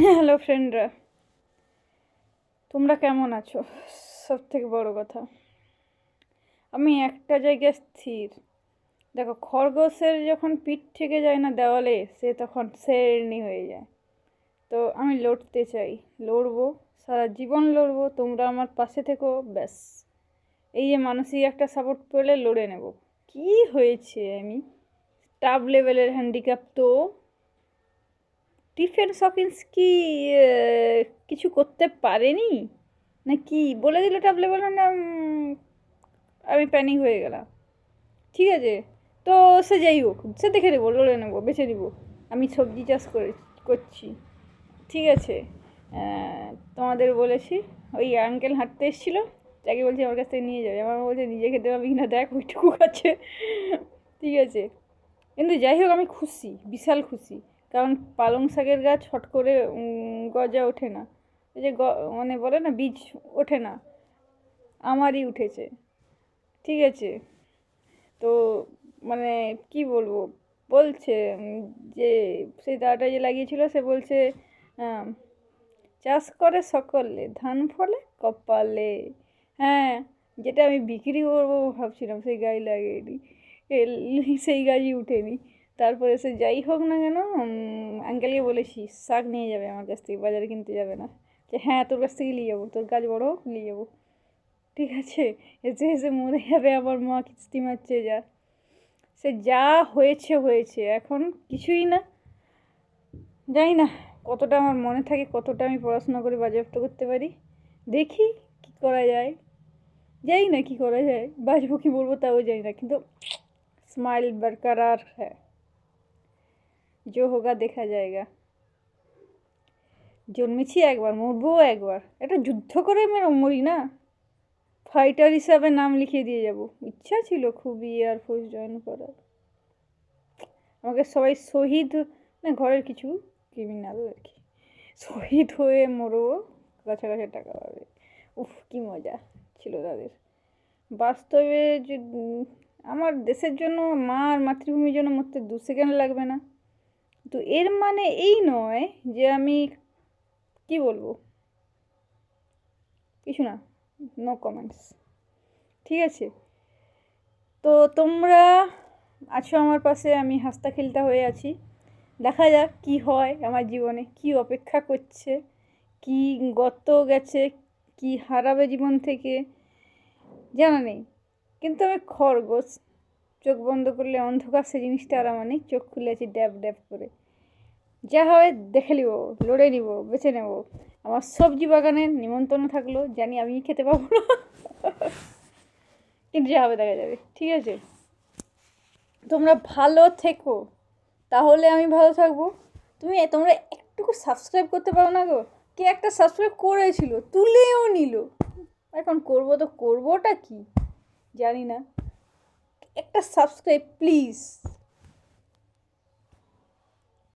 Hello ফ্রেন্ডরা তোমরা কেমন আছো? সব থেকে বড় কথা। আমি একটা জায়গায় স্থির। দেখো, খরগোশের যখন পিঠ থেকে যায় না দেওয়ালে, সে তখন শেরনি হয়ে যায়। তো আমি লড়তে চাই। লড়বো, সারা জীবন লড়বো, তোমরা আমার পাশে থেকো, ব্যাস। এই যে মানসিক একটা সাপোর্ট পেলে লড়ে নেব। কি হয়েছে, আমি? টাব লেভেলের হ্যান্ডিক্যাপ তো। টিফেন সকিন্স কি কিছু করতে পারেনি? না কি? বলে দিল টাবলে বলে না আমি প্যানিক হয়ে গেলাম। ঠিক আছে? তো সে যাই হোক, সে দেখে নেব, লড়ে নেব, বেছে নেব। আমি সবজি চাষ করে, করছি। ঠিক আছে? তোমাদের বলেছি, ওই আঙ্কেল হাঁটতে এসেছিল। তাকে বলছি আমার কাছ থেকে নিয়ে যাবে। আমার বলছে, নিজে খেতে পারবি না দেখ, ওইটুকু আছে। ঠিক আছে? কিন্তু যাই হোক, আমি খুশি, বিশাল খুশি। কারণ পালং শাকের গাছ হট করে গজা ওঠে না। এই যে মানে বলে না, বীজ ওঠে না। আমারই উঠেছে। ঠিক আছে। তো মানে কি বলব? বলছে যে সেই দাদাটা যে লাগিয়েছিল, সে বলছে চাষ করে সকলে, ধান ফলে, কপালে। হ্যাঁ যেটা আমি বিক্রি করব ভাবছিলাম, সেই গাছ লাগিয়ে সেই গাছই উঠেনি। তারপরে সে যাই হোক না কেন আঙ্কেলকে বলেছি শাক নিয়ে যাবে আমার কাছ থেকে, বাজারে কিনতে যাবে না। যে হ্যাঁ তোর কাছ থেকে নিয়ে যাব, তোর গাছ বড় হোক, নিয়ে যাব। ঠিক আছে? এসে এসে মরে যাবে আমার মা, কিস্তি মারছে যা। সে যা হয়েছে হয়েছে, এখন কিছুই না। জানি না কতটা আমার মনে থাকে, কতটা আমি পড়াশোনা করে বাজেয়াপ্ত করতে পারি। দেখি কি করা যায়। জানি না কি করা যায়। বাজবো কি বলব তাও জানি না, কিন্তু স্মাইল বরকরার হ্যাঁ। जो होगा দেখা যায়গা জন্মেছি একবার মরবো একবার একটা যুদ্ধ করে মেরে মরি না ফাইটার হিসাবে নাম লিখিয়ে দিয়ে যাব ইচ্ছা ছিল খুবই এয়ারফোর্স জয়েন করার আমাকে সবাই শহীদ না ঘরের কিছু ক্রিমিনাল আর কি শহীদ হয়ে মরবো গাছে গাছে টাকা পাবে উফ কি মজা ছিল তাদের বাস্তবে যে উম, আমার দেশের জন্য মা আর মাতৃভূমির জন্য মরতে দু সেকেন্ড লাগবে না তো এর মানে এই নয় যে আমি, কি বলব? কিছু না নো কমেন্টস ঠিক আছে? তো তোমরা, আছো আমার পাশে, আমি হাসতা খেলতা হয়ে আছি। দেখা যাক কি হয় আমার জীবনে, কি অপেক্ষা করছে, কি গত গেছে, কি হারাবে জীবন থেকে, জানা নেই। কিন্তু আমি খরগোশ, চোখ বন্ধ করলে অন্ধকার সে জিনিসটা আর আমার নেই, চোখ খুলে আছি ড্যাব ড্যাব করে। যা হবে দেখে নিব, লড়ে নিব, বেছে নেব। আমার সবজি বাগানের নিমন্ত্রণ থাকল, জানি আমি খেতে পাবো না। কিন্তু যা হবে দেখা যাবে, ঠিক আছে? তোমরা ভালো থেকো। তাহলে আমি ভালো থাকব। তুমি তোমরা একটুকু সাবস্ক্রাইব করতে পারো না গো? কে একটা সাবস্ক্রাইব করেছিল, তুলেও নিল। এখন করব তো, করবোটা কি? জানি না। একটা সাবস্ক্রাইব প্লিজ